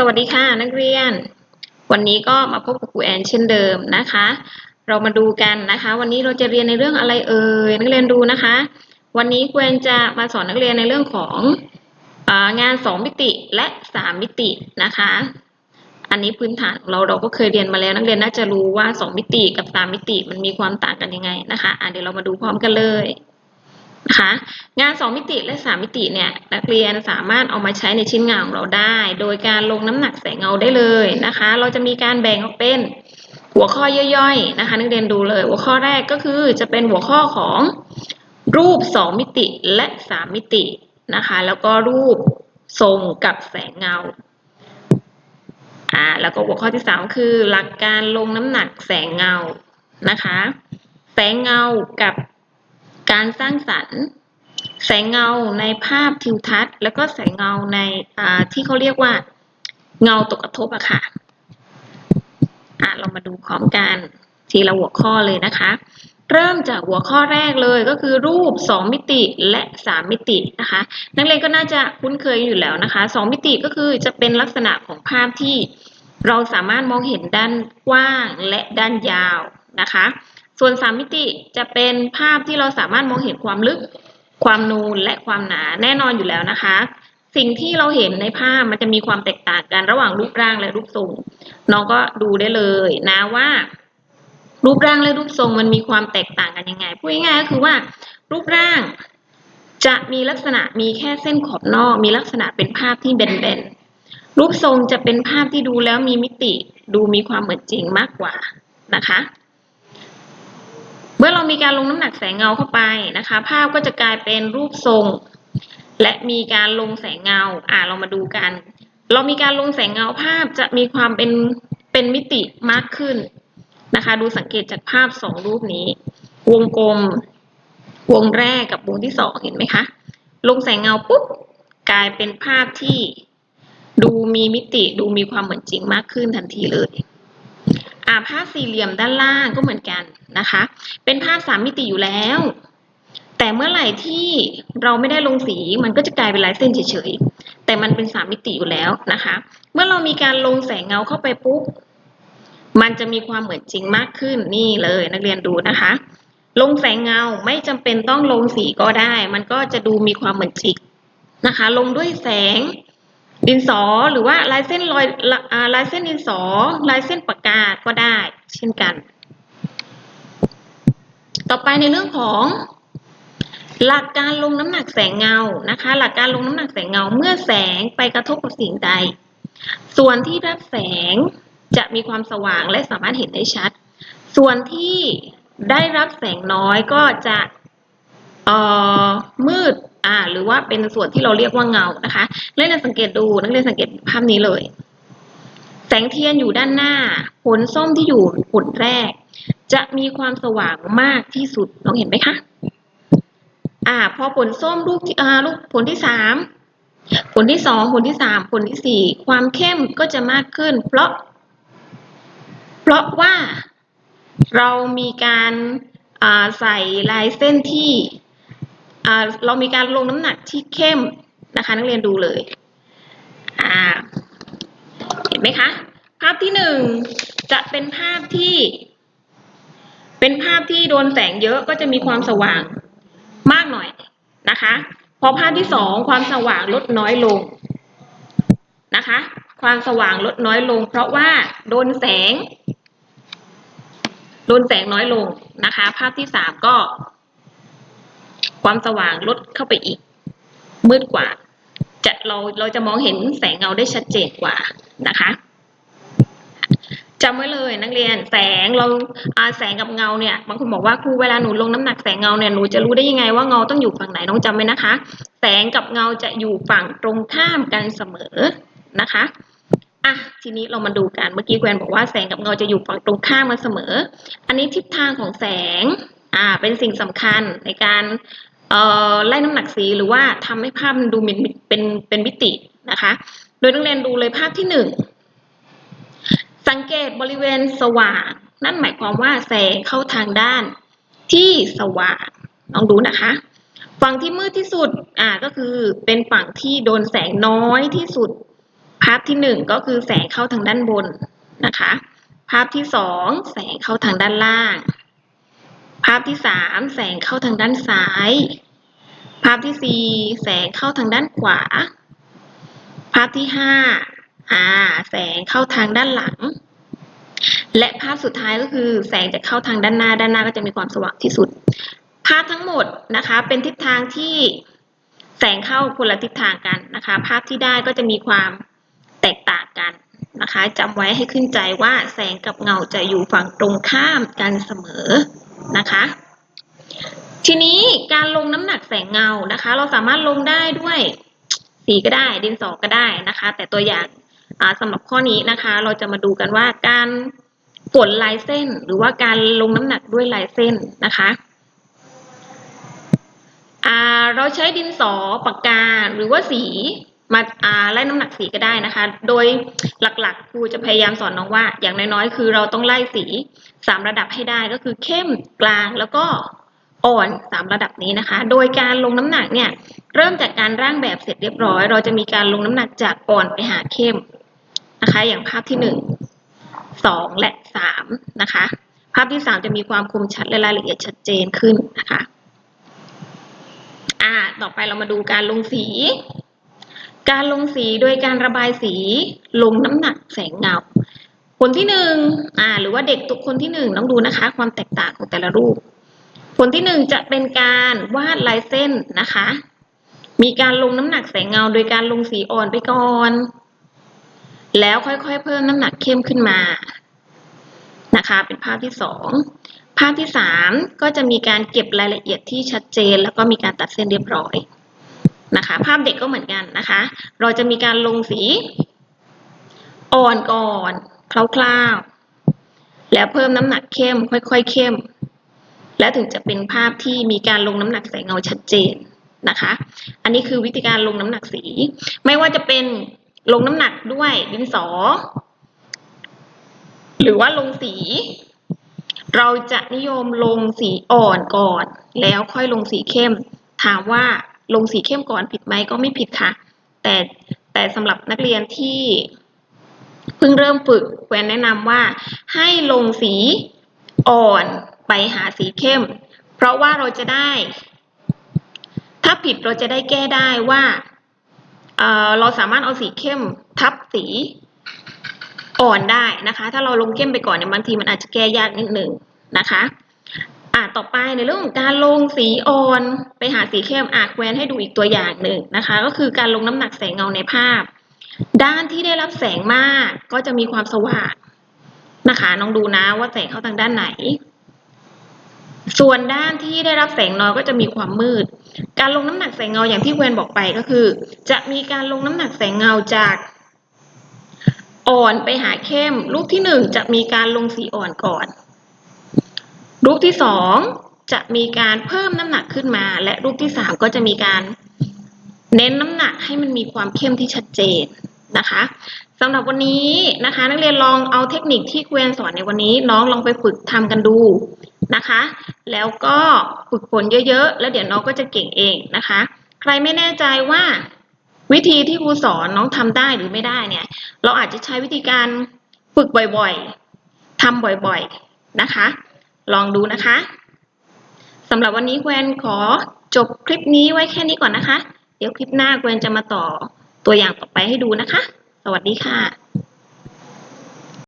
สวัสดีค่ะนักเรียน วันนี้ก็มาพบกับครูแอนเช่นเดิมนะคะ เรามาดูกันนะคะ วันนี้เราจะเรียนในเรื่องอะไรเอ่ยนักเรียนดูนะคะ วันนี้ครูแอนจะมาสอนนักเรียนในเรื่องของอางาน 2 มิติและ 3 มิตินะคะ อันนี้พื้นฐานของเราเราก็เคยเรียนมาแล้ว นักเรียนน่าจะรู้ว่า 2 มิติกับ 3 มิติมันมีความต่างกันยังไงนะคะอะเดี๋ยวเรามาดูพร้อมกันเลย นะคะงาน 2 มิติและ 3 มิติเนี่ยนักเรียนสามารถเอามาใช้ในชิ้นงานของเราได้ โดยการลงน้ำหนักแสงเงาได้เลยนะคะ เราจะมีการแบ่งออกเป็นหัวข้อย่อยๆนะคะ นักเรียนดูเลย หัวข้อแรกก็คือจะเป็นหัวข้อของรูป 2 มิติและ 3 มิตินะคะ แล้วก็รูปทรงกับแสงเงาอ่าแล้วก็หัวข้อที่ 3 คือ หลักการลงน้ำหนักแสงเงานะคะ แสงเงากับ การสร้างสรรค์ แสงเงาในภาพทิวทัศน์ แล้วก็แสงเงาในที่เขาเรียกว่า เงาตกกระทบอะค่ะอะเรามาดูพร้อมกันทีละหัวข้อเลยนะคะ เริ่มจากหัวข้อแรกเลยก็คือรูป 2 มิติและ 3 มิตินะคะ นักเรียนก็น่าจะคุ้นเคยอยู่แล้วนะคะ 2 มิติก็คือจะเป็นลักษณะของภาพที่เราสามารถมองเห็นด้านกว้างและด้านยาวนะคะ ส่วน3มิติจะเป็นภาพที่เราสามารถมองเห็นความลึก ความนูนและความหนาแน่นอนอยู่แล้วนะคะ สิ่งที่เราเห็นในภาพมันจะมีความแตกต่างกันระหว่างรูปร่างและรูปทรงน้องก็ดูได้เลยนะว่า รูปร่างและรูปทรงมันมีความแตกต่างกันยังไงพูดง่ายๆก็คือว่า รูปร่างจะมีลักษณะมีแค่เส้นขอบนอก มีลักษณะเป็นภาพที่เบนๆรูปทรงจะเป็นภาพที่ดูแล้วมีมิติ ดูมีความเหมือนจริงมากกว่านะคะ เมื่อเรามีการลงน้ำหนักแสงเงาเข้าไปนะคะ ภาพก็จะกลายเป็นรูปทรง และมีการลงแสงเงา อ่าเรามาดูกัน เรามีการลงแสงเงาภาพจะมีความเป็นเป็นมิติมากขึ้นนะคะ ดูสังเกตจากภาพสองรูปนี้ วงกลม วงแรกกับวงที่สองเห็นไหมคะ ลงแสงเงาปุ๊บกลายเป็นภาพที่ดูมีมิติดูมีความเหมือนจริงมากขึ้นทันทีเลย อ่าภาพสี่เหลี่ยมด้านล่างก็เหมือนกันนะคะ เป็นภาพสามมิติอยู่แล้ว แต่เมื่อไหร่ที่เราไม่ได้ลงสีมันก็จะกลายเป็นลายเส้นเฉยๆ แต่มันเป็นสามมิติอยู่แล้วนะคะ เมื่อเรามีการลงแสงเงาเข้าไปปุ๊บ มันจะมีความเหมือนจริงมากขึ้นนี่เลยนักเรียนดูนะคะ ลงแสงเงาไม่จำเป็นต้องลงสีก็ได้ มันก็จะดูมีความเหมือนจริงนะคะ ลงด้วยแสงดินสอหรือว่าลายเส้นรอยลายเส้นดินสอ ลายเส้นปาก กาก็ได้ เช่นกัน ต่อไปในเรื่องของหลักการลงน้ำหนักแสงเงานะคะ หลักการลงน้ำหนักแสงเงาเมื่อแสงไปกระทบกับสิ่งใด ส่วนที่รับแสงจะมีความสว่างและสามารถเห็นได้ชัด ส่วนที่ได้รับแสงน้อยก็จะมืดอ่าหรือว่าเป็นส่วนที่เราเรียกว่าเงานะคะนักเรียนสังเกตดูนักเรียนสังเกตภาพนี้เลย แสงเทียนอยู่ด้านหน้า ผลส้มที่อยู่ผลแรก จะมีความสว่างมากที่สุดน้องเห็นไหมคะ อ่า พอผลส้มลูกอ่าลูกผลที่สามผลที่สองผลที่สามผลที่สี่ความเข้มก็จะมากขึ้น เพราะ เพราะว่าเรามีการใส่ลายเส้นที่เรามีการลงน้ำหนักที่เข้มนะคะ นักเรียนดูเลย เห็นไหมคะ ภาพที่หนึ่งจะเป็นภาพที่ เป็นภาพที่โดนแสงเยอะก็จะมีความสว่างมากหน่อยนะคะ พอภาพที่สองความสว่างลดน้อยลงนะคะ ความสว่างลดน้อยลง เพราะว่าโดนแสง โดนแสงน้อยลงนะคะ ภาพที่สามก็ ความสว่างลดเข้าไปอีก มืดกว่า จะเราเราจะมองเห็นแสงเงาได้ชัดเจนกว่านะคะจำไว้เลยนักเรียนแสงเราอาแสงกับเงาเนี่ยบางคนบอกว่าครูเวลาหนูลงน้ำหนักแสงเงาเนี่ยหนูจะรู้ได้ยังไงว่าเงาต้องอยู่ฝั่งไหนน้องจำไว้นะคะ แสงกับเงาจะอยู่ฝั่งตรงข้ามกันเสมอนะคะอะทีนี้เรามาดูกันเมื่อกี้แกวนบอกว่าแสงกับเงาจะอยู่ฝั่งตรงข้ามกันเสมอ อันนี้ทิศทางของแสงอ่าเป็นสิ่งสำคัญในการ ไล่น้ำหนักสีหรือว่าทำให้ภาพมันดูเป็นเป็นเป็นมิตินะคะ โดยนักเรียนดูเลยภาพที่หนึ่งสังเกตบริเวณสว่าง นั่นหมายความว่าแสงเข้าทางด้านที่สว่างลองดูนะคะ ฝั่งที่มืดที่สุดอ่าก็คือเป็นฝั่งที่โดนแสงน้อยที่สุด ภาพที่หนึ่งก็คือแสงเข้าทางด้านบนนะคะ ภาพที่สองแสงเข้าทางด้านล่าง ภาพที่สามแสงเข้าทางด้านซ้าย ภาพที่สี่แสงเข้าทางด้านขวา ภาพที่ห้าอ่า แสงเข้าทางด้านหลัง และภาพสุดท้ายก็คือ แสงจะเข้าทางด้านหน้า ด้านหน้าก็จะมีความสว่างที่สุด ภาพทั้งหมดนะคะ เป็นทิศทางที่แสงเข้าคนละทิศทางกันนะคะ ภาพที่ได้ก็จะมีความแตกต่างกันนะคะจำไว้ให้ขึ้นใจว่าแสงกับเงาจะอยู่ฝั่งตรงข้ามกันเสมอ นะคะ ทีนี้การลงน้ำหนักแสงเงานะคะ เราสามารถลงได้ด้วยสีก็ได้ ดินสอก็ได้นะคะ แต่ตัวอย่างสำหรับข้อนี้นะคะ เราจะมาดูกันว่าการฝนลายเส้น หรือว่าการลงน้ำหนักด้วยลายเส้นนะคะเราใช้ดินสอปากกาหรือว่าสี มาไล่น้ำหนักสีก็ได้นะคะ โดยหลักๆครูจะพยายามสอนน้องว่า อย่างน้อยๆ คือเราต้องไล่สีสามระดับให้ได้ก็คือเข้มกลางแล้วก็อ่อนสามระดับนี้นะคะ โดยการลงน้ำหนักเนี่ยเริ่มจากการร่างแบบเสร็จเรียบร้อย เราจะมีการลงน้ำหนักจากอ่อนไปหาเข้มนะคะ อย่างภาพที่หนึ่งสองและสามนะคะ ภาพที่สามจะมีความคมชัดและรายละเอียดชัดเจนขึ้นนะคะ อ่า ต่อไปเรามาดูการลงสี การลงสีโดยการระบายสีลงน้ำหนักแสงเงา ผลที่หนึ่งอ่าหรือว่าเด็กทุกคนที่หนึ่งต้องดูนะคะ ความแตกต่างของแต่ละรูป ผลที่หนึ่งจะเป็นการวาดลายเส้นนะคะ มีการลงน้ำหนักแสงเงา โดยการลงสีอ่อนไปก่อน แล้วค่อยๆ เพิ่มน้ำหนักเข้มขึ้นมานะคะ เป็นภาพที่สองภาพที่สามก็จะมีการเก็บรายละเอียดที่ชัดเจน แล้วก็มีการตัดเส้นเรียบร้อย นะคะ ภาพเด็กก็เหมือนกันนะคะ เราจะมีการลงสีอ่อนก่อนคร่าวๆ แล้วเพิ่มน้ำหนักเข้ม ค่อยๆเข้ม แล้วถึงจะเป็นภาพที่มีการลงน้ำหนักแสงเงาชัดเจนนะคะ อันนี้คือวิธีการลงน้ำหนักสี ไม่ว่าจะเป็นลงน้ำหนักด้วยดินสอ หรือว่าลงสี เราจะนิยมลงสีอ่อนก่อน แล้วค่อยลงสีเข้ม ถามว่า ลงสีเข้มก่อนผิดไหมก็ไม่ผิดค่ะ แต่แต่สำหรับนักเรียนที่เพิ่งเริ่มฝึกแควนแนะนำว่าให้ลงสีอ่อนไปหาสีเข้ม เพราะว่าเราจะได้ ถ้าผิดเราจะได้แก้ได้ว่าเเราสามารถเอาสีเข้มทับสีอ่อนได้นะคะ ถ้าเราลงเข้มไปก่อนเนี่ยบางทีมันอาจจะแก้ยากนิดหนึ่งนะคะ อ่าต่อไปในเรื่องของการลงสีอ่อนไปหาสีเข้มอะแวนให้ดูอีกตัวอย่างหนึ่งนะคะ ก็คือการลงน้ำหนักแสงเงาในภาพ ด้านที่ได้รับแสงมากก็จะมีความสว่างนะคะน้องดูนะว่าแสงเข้าทางด้านไหน ส่วนด้านที่ได้รับแสงน้อยก็จะมีความมืด การลงน้ำหนักแสงเงาอย่างที่แวนบอกไปก็คือ จะมีการลงน้ำหนักแสงเงาจากอ่อนไปหาเข้มรูปที่หนึ่งจะมีการลงสีอ่อนก่อน รูปที่สองจะมีการเพิ่มน้ำหนักขึ้นมา และรูปที่สามก็จะมีการเน้นน้ำหนักให้มันมีความเข้มที่ชัดเจนนะคะสำหรับวันนี้นะคะ นักเรียนลองเอาเทคนิคที่ครูแอนสอนในวันนี้ น้องลองไปฝึกทำกันดูนะคะ แล้วก็ฝึกฝนเยอะๆ แล้วเดี๋ยวน้องก็จะเก่งเองนะคะ ใครไม่แน่ใจว่าวิธีที่ครูสอนน้องทำได้หรือไม่ได้เนี่ย เราอาจจะใช้วิธีการฝึกบ่อยๆทำบ่อยๆนะคะ ลองดูนะคะสำหรับวันนี้แกวนขอจบคลิปนี้ไว้แค่นี้ก่อนนะคะ เดี๋ยวคลิปหน้าแกวนจะมาต่อตัวอย่างต่อไปให้ดูนะคะ สวัสดีค่ะ